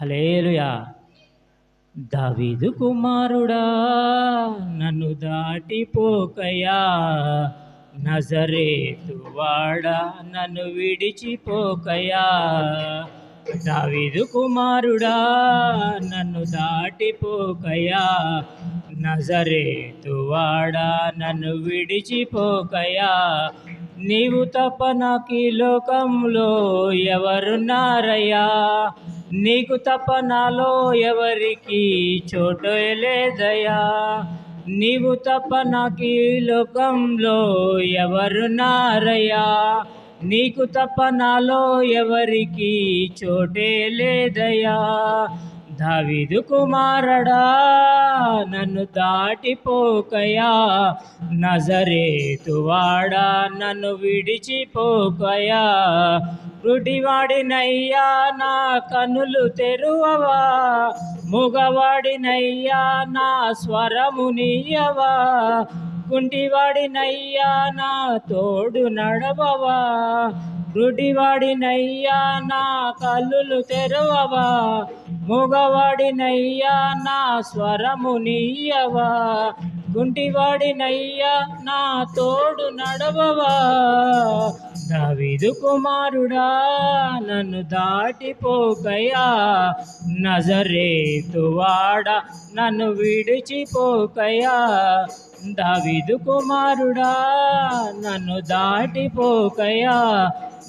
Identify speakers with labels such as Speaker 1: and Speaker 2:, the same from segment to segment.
Speaker 1: Hallelujah దావీదు కుమారుడా నన్ను దాటిపోకయా. నజరేతు వాడా నన్ను విడిచిపోకయా. దావీదు కుమారుడా నన్ను దాటిపోకయా. నజరేతు వాడా నన్ను విడిచిపోకయా. నీవు తప్ప నాకు ఈ లోకంలో ఎవరున్నారయ్యా? నీకు తప్ప నాలో ఎవరికి చోటు లేదయ్యా? నీవు తప్ప నాకు ఈ లోకంలో ఎవరున్నారయ్యా? నీకు తప్ప నాలో ఎవరికి చోటే లేదయ్యా? దావిదు కుమారడా నన్ను దాటిపోకయా. నజరేతువాడా నన్ను విడిచిపోకయా. గుడివాడినయ్యా నా కనులు తెరువవా. మగవాడినయ్యా నా స్వరము నీయవా. కుంటివాడినయ్యా నా తోడు నడవవా? గుడివాడినయ్యా నా కళ్ళు తెరవవా? మూగవాడినయ్యా నా స్వరము నీయవా? గుంటివాడినయ్యా నా తోడు నడవవా? దావిదు కుమారుడా నన్ను దాటిపోకయా నజరేతువాడ నన్ను విడిచిపోకయా దావిదు కుమారుడా నన్ను దాటిపోకయా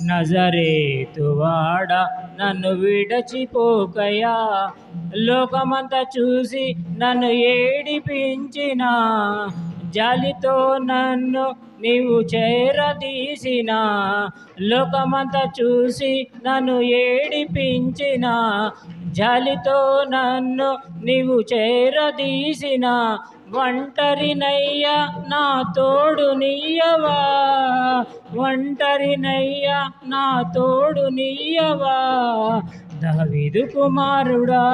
Speaker 1: నజరేతువాడ నన్ను విడచిపోకయా లోకమంతా చూసి నన్ను ఏడిపించిన జాలితో నన్ను నీవు చేరదీసిన. లోకమంతా చూసి నన్ను ఏడిపించిన జాలితో నన్ను నీవు చేరదీసిన ఒంటరినయ్యా నా తోడు నీయవా? ఒంటరినయ్యా నా తోడు నీయవా? దావిదు కుమారుడా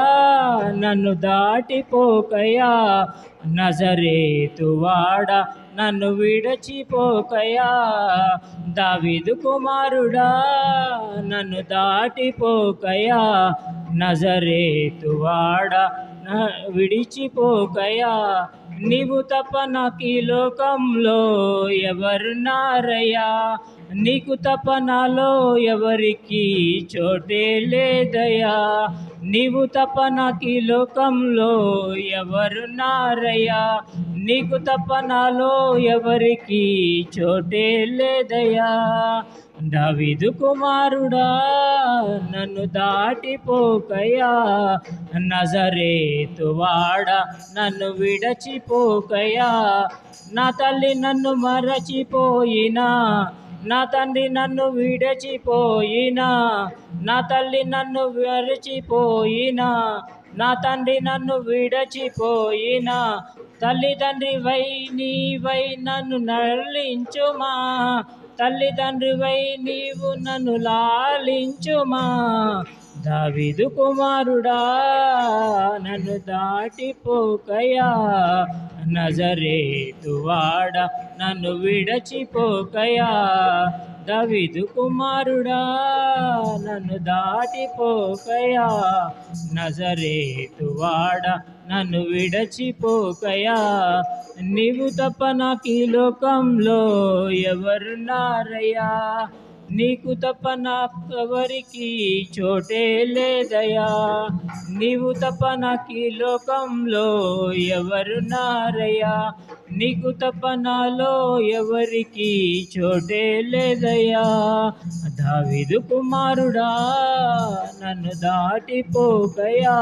Speaker 1: నన్ను దాటిపోకయా. నజరేతువాడ నన్ను విడచిపోకయా. దావిదు కుమారుడా నన్ను దాటిపోకయా. నజరేతువాడ విడిచిపోకయా? నీవు తప్ప నాకు ఈ లోకంలో ఎవరున్నారయ్యా? నీకు తప్ప నాలో ఎవరికి చోటే లేదయా నీవు తప్ప నాకు ఈ లోకంలో ఎవరున్నారయ్యా? నీకు తప్ప నాలో ఎవరికి చోటే లేదయా దావిదు కుమారుడా నన్ను దాటిపోకయా నజరేతువాడ నన్ను విడచిపోకయా నా తల్లి నన్ను మరచిపోయినా నా తండ్రి నన్ను విడచిపోయినా నా తల్లి నన్ను విరచిపోయినా నా తండ్రి నన్ను విడచిపోయినా. తల్లిదండ్రి వై నీవై నన్ను నల్లించుమా తల్లిదండ్రివై నీవు నన్ను లాలించుమా? దావీదు కుమారుడా నన్ను దాటిపోకయా నజరేతువాడ నన్ను విడచిపోకయా దవిదు కుమారుడా నన్ను దాటిపోకయా నజరేతువాడ నన్ను విడచిపోకయా నీవు తప్ప నాకు ఈ లోకంలో ఎవరున్నారయ్యా? నీకు తప్ప నాకెవరికి చోటే లేదయా నీవు తప్ప నాకు ఈ లోకంలో ఎవరున్నారయ్యా. నీకు తప్ప నాలో ఎవరికి చోటే లేదయ్యా. దావిదు కుమారుడా నన్ను దాటిపోకయా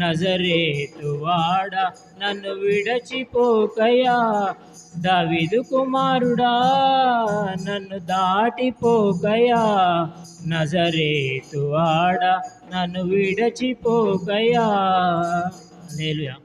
Speaker 1: నజరేతువాడ నన్ను విడచిపోకయా దావిదు కుమారుడా నన్ను దాటిపోకయా నజరేతువాడ నన్ను విడచిపోకయా లేలుయా